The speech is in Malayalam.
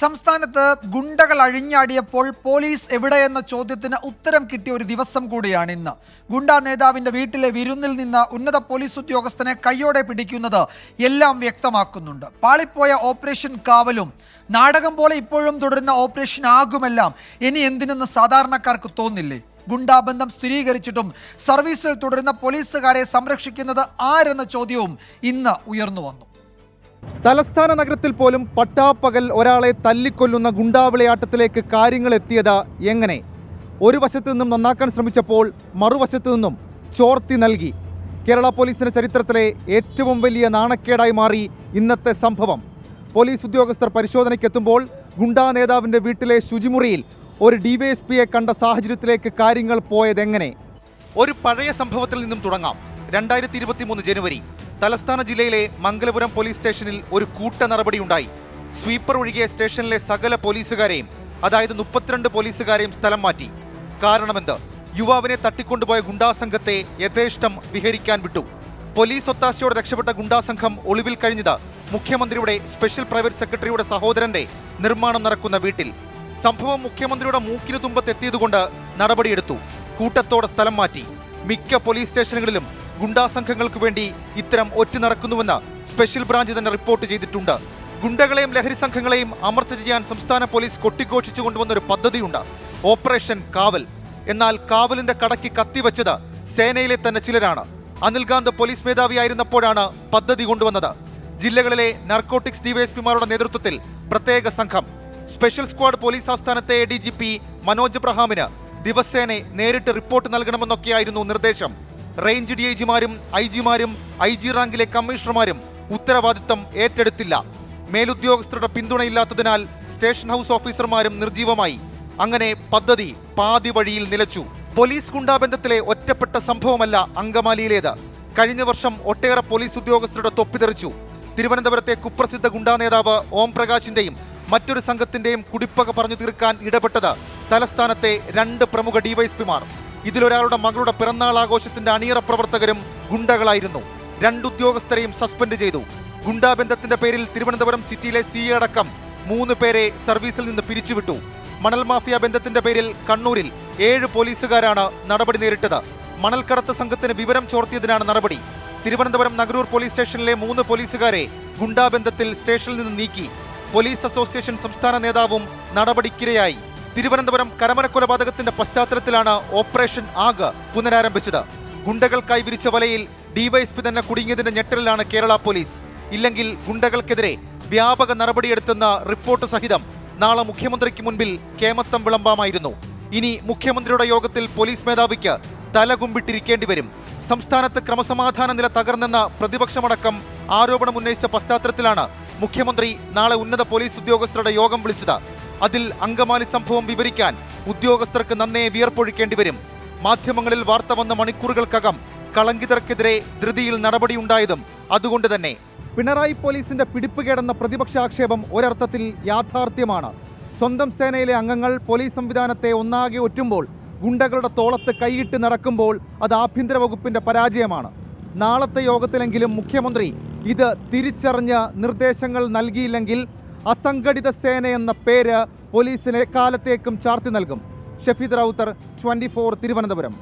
സംസ്ഥാനത്ത് ഗുണ്ടകൾ അഴിഞ്ഞാടിയപ്പോൾ പോലീസ് എവിടെയെന്ന ചോദ്യത്തിന് ഉത്തരം കിട്ടിയ ഒരു ദിവസം കൂടിയാണ് ഇന്ന്. ഗുണ്ട നേതാവിന്റെ വീട്ടിലെ വിരുന്നിൽ നിന്ന് ഉന്നത പോലീസ് ഉദ്യോഗസ്ഥനെ കൈയോടെ പിടിക്കുന്നത് എല്ലാം വ്യക്തമാക്കുന്നുണ്ട്. പാളിപ്പോയ ഓപ്പറേഷൻ കാവലും നാടകം പോലെ ഇപ്പോഴും തുടരുന്ന ഓപ്പറേഷൻ ആകുമെല്ലാം ഇനി എന്തിനെന്ന് സാധാരണക്കാർക്ക് തോന്നില്ലേ? ഗുണ്ടാബന്ധം സ്ഥിരീകരിച്ചിട്ടും സർവീസിൽ തുടരുന്ന പോലീസുകാരെ സംരക്ഷിക്കുന്നത് ആരെന്ന ചോദ്യവും ഇന്ന് ഉയർന്നു വന്നു. തലസ്ഥാന നഗരത്തിൽ പോലും പട്ടാപ്പകൽ ഒരാളെ തല്ലിക്കൊല്ലുന്ന ഗുണ്ടാവിളയാട്ടത്തിലേക്ക് കാര്യങ്ങൾ എത്തിയത് എങ്ങനെ? ഒരു വശത്തു നിന്നും നന്നാക്കാൻ ശ്രമിച്ചപ്പോൾ മറുവശത്തു നിന്നും ചോർത്തി നൽകി. കേരള പോലീസിന്റെ ചരിത്രത്തിലെ ഏറ്റവും വലിയ നാണക്കേടായി മാറി ഇന്നത്തെ സംഭവം. പോലീസ് ഉദ്യോഗസ്ഥർ പരിശോധനയ്ക്കെത്തുമ്പോൾ ഗുണ്ടാ നേതാവിന്റെ വീട്ടിലെ ശുചിമുറിയിൽ ഒരു ഡിവൈഎസ്പിയെ കണ്ട സാഹചര്യത്തിലേക്ക് കാര്യങ്ങൾ പോയതെങ്ങനെ? ഒരു പഴയ സംഭവത്തിൽ നിന്നും തുടങ്ങാം. രണ്ടായിരത്തി ജനുവരി. തലസ്ഥാന ജില്ലയിലെ മംഗലപുരം പോലീസ് സ്റ്റേഷനിൽ ഒരു കൂട്ട നടപടിയുണ്ടായി സ്വീപ്പർ ഒഴികെ സ്റ്റേഷനിലെ സകല പോലീസുകാരെയും അതായത് മുപ്പത്തിരണ്ട് പോലീസുകാരെയും സ്ഥലം മാറ്റി. കാരണമെന്ത്? യുവാവിനെ തട്ടിക്കൊണ്ടുപോയ ഗുണ്ടാസംഘത്തെ യഥേഷ്ടം വിഹരിക്കാൻ വിട്ടു. പോലീസ് ഒത്താശയോടെ രക്ഷപ്പെട്ട ഗുണ്ടാസംഘം ഒളിവിൽ കഴിഞ്ഞത് മുഖ്യമന്ത്രിയുടെ സ്പെഷ്യൽ പ്രൈവറ്റ് സെക്രട്ടറിയുടെ സഹോദരന്റെ നിർമ്മാണം നടക്കുന്ന വീട്ടിൽ. സംഭവം മുഖ്യമന്ത്രിയുടെ മൂക്കിനു തുമ്പത്തെത്തിയതുകൊണ്ട് നടപടിയെടുത്തു. കൂട്ടത്തോടെ സ്ഥലം മാറ്റി. മിക്ക പോലീസ് സ്റ്റേഷനുകളിലും ഗുണ്ടാസംഘങ്ങൾക്ക് വേണ്ടി ഇത്തരം ഒറ്റ നടക്കുന്നുവെന്ന് സ്പെഷ്യൽ ബ്രാഞ്ച് തന്നെ റിപ്പോർട്ട് ചെയ്തിട്ടുണ്ട്. ഗുണ്ടകളെയും ലഹരി സംഘങ്ങളെയും അമർച്ച ചെയ്യാൻ സംസ്ഥാന പോലീസ് കൊട്ടിഘോഷിച്ചു കൊണ്ടുവന്ന ഒരു പദ്ധതിയുണ്ട്. ഓപ്പറേഷൻ കാവൽ. എന്നാൽ കാവലിന്റെ കടക്ക് കത്തിവച്ചത് സേനയിലെ തന്നെ ചിലരാണ്. അനിൽകാന്ത് പോലീസ് മേധാവിയായിരുന്നപ്പോഴാണ് പദ്ധതി കൊണ്ടുവന്നത്. ജില്ലകളിലെ നർക്കോട്ടിക്സ് ഡിവൈഎസ്പിമാരുടെ നേതൃത്വത്തിൽ പ്രത്യേക സംഘം. സ്പെഷ്യൽ സ്ക്വാഡ് പോലീസ് ആസ്ഥാനത്തെ ഡി മനോജ് അബ്രഹാമിന് ദിവസേന നേരിട്ട് റിപ്പോർട്ട് നൽകണമെന്നൊക്കെയായിരുന്നു നിർദ്ദേശം. റേഞ്ച് ഡി ഐ ജിമാരും ഐ ജിമാരും ഐ ജി റാങ്കിലെ കമ്മീഷണർമാരും ഉത്തരവാദിത്തം ഏറ്റെടുത്തില്ല. മേലുദ്യോഗസ്ഥരുടെ പിന്തുണയില്ലാത്തതിനാൽ സ്റ്റേഷൻ ഹൗസ് ഓഫീസർമാരും നിർജീവമായി അങ്ങനെ പദ്ധതി പാതി വഴിയിൽ നിലച്ചു. പോലീസ് ഗുണ്ടാബന്ധത്തിലെ ഒറ്റപ്പെട്ട സംഭവമല്ല അങ്കമാലിയിലേത്. കഴിഞ്ഞ വർഷം ഒട്ടേറെ പോലീസ് ഉദ്യോഗസ്ഥരുടെ തൊപ്പിതെറിച്ചു തിരുവനന്തപുരത്തെ കുപ്രസിദ്ധ ഗുണ്ടാ നേതാവ് ഓം പ്രകാശിന്റെയും മറ്റൊരു സംഘത്തിന്റെയും കുടിപ്പക പറഞ്ഞു തീർക്കാൻ ഇടപെട്ടത് തലസ്ഥാനത്തെ രണ്ട് പ്രമുഖ ഡിവൈഎസ്പിമാർ ഇതിലൊരാളുടെ മകളുടെ പിറന്നാൾ ആഘോഷത്തിന്റെ അണിയറ പ്രവർത്തകരും ഗുണ്ടകളായിരുന്നു. രണ്ടുദ്യോഗസ്ഥരെയും സസ്പെൻഡ് ചെയ്തു. ഗുണ്ടാബന്ധത്തിന്റെ പേരിൽ തിരുവനന്തപുരം സിറ്റിയിലെ സി അടക്കം മൂന്ന് പേരെ സർവീസിൽ നിന്ന് പിരിച്ചുവിട്ടു. മണൽ മാഫിയ ബന്ധത്തിന്റെ പേരിൽ കണ്ണൂരിൽ ഏഴ് പോലീസുകാരാണ് നടപടി നേരിട്ടത്. മണൽക്കടത്ത് സംഘത്തിന് വിവരം ചോർത്തിയതിനാണ് നടപടി. തിരുവനന്തപുരം നഗരൂർ പോലീസ് സ്റ്റേഷനിലെ മൂന്ന് പോലീസുകാരെ ഗുണ്ടാബന്ധത്തിൽ സ്റ്റേഷനിൽ നിന്ന് നീക്കി. പോലീസ് അസോസിയേഷൻ സംസ്ഥാന നേതാവും നടപടിക്കിരയായി. തിരുവനന്തപുരം കരമന കൊലപാതകത്തിന്റെ പശ്ചാത്തലത്തിലാണ് ഓപ്പറേഷൻ ആഗ് പുനരാരംഭിച്ചത്. ഗുണ്ടകൾക്കായി വിരിച്ച വലയിൽ ഡിവൈഎസ്പി തന്നെ കുടുങ്ങിയതിന്റെ ഞെട്ടലിലാണ് കേരള പോലീസ്. ഇല്ലെങ്കിൽ ഗുണ്ടകൾക്കെതിരെ വ്യാപക നടപടിയെടുത്തെന്ന റിപ്പോർട്ട് സഹിതം നാളെ മുഖ്യമന്ത്രിക്ക് മുൻപിൽ കേമത്തം വിളമ്പാമായിരുന്നു. ഇനി മുഖ്യമന്ത്രിയുടെ യോഗത്തിൽ പോലീസ് മേധാവിക്ക് തലകുമ്പിട്ടിരിക്കേണ്ടി വരും. സംസ്ഥാനത്ത് ക്രമസമാധാന നില തകർന്നെന്ന പ്രതിപക്ഷമടക്കം ആരോപണം ഉന്നയിച്ച പശ്ചാത്തലത്തിലാണ് മുഖ്യമന്ത്രി നാളെ ഉന്നത പോലീസ് ഉദ്യോഗസ്ഥരുടെ യോഗം വിളിച്ചത്. അതിൽ അങ്കമാലി സംഭവം വിവരിക്കാൻ ഉദ്യോഗസ്ഥർക്ക് നന്നേ വിയർപ്പൊഴിക്കേണ്ടി വരും. മാധ്യമങ്ങളിൽ വാർത്ത വന്ന മണിക്കൂറുകൾക്കകം കളങ്കിതർക്കെതിരെ ധൃതിയിൽ നടപടിയുണ്ടായതും അതുകൊണ്ട് തന്നെ. പിണറായി പോലീസിന്റെ പിടിപ്പ് കേടെന്ന പ്രതിപക്ഷ ആക്ഷേപം ഒരർത്ഥത്തിൽ യാഥാർത്ഥ്യമാണ്. സ്വന്തം സേനയിലെ അംഗങ്ങൾ പോലീസ് സംവിധാനത്തെ ഒന്നാകെ ഒറ്റുമ്പോൾ ഗുണ്ടകളുടെ തോളത്ത് കൈയിട്ട് നടക്കുമ്പോൾ അത് ആഭ്യന്തര വകുപ്പിന്റെ പരാജയമാണ്. നാളത്തെ യോഗത്തിലെങ്കിലും മുഖ്യമന്ത്രി ഇത് തിരിച്ചറിഞ്ഞ് നിർദ്ദേശങ്ങൾ നൽകിയില്ലെങ്കിൽ അസംഘടിത സേന എന്ന പേര് പോലീസിനെ കാലത്തേക്കും ചാർത്തി നൽകും. ഷഫീദ് റൌത്തർ ട്വന്റി തിരുവനന്തപുരം.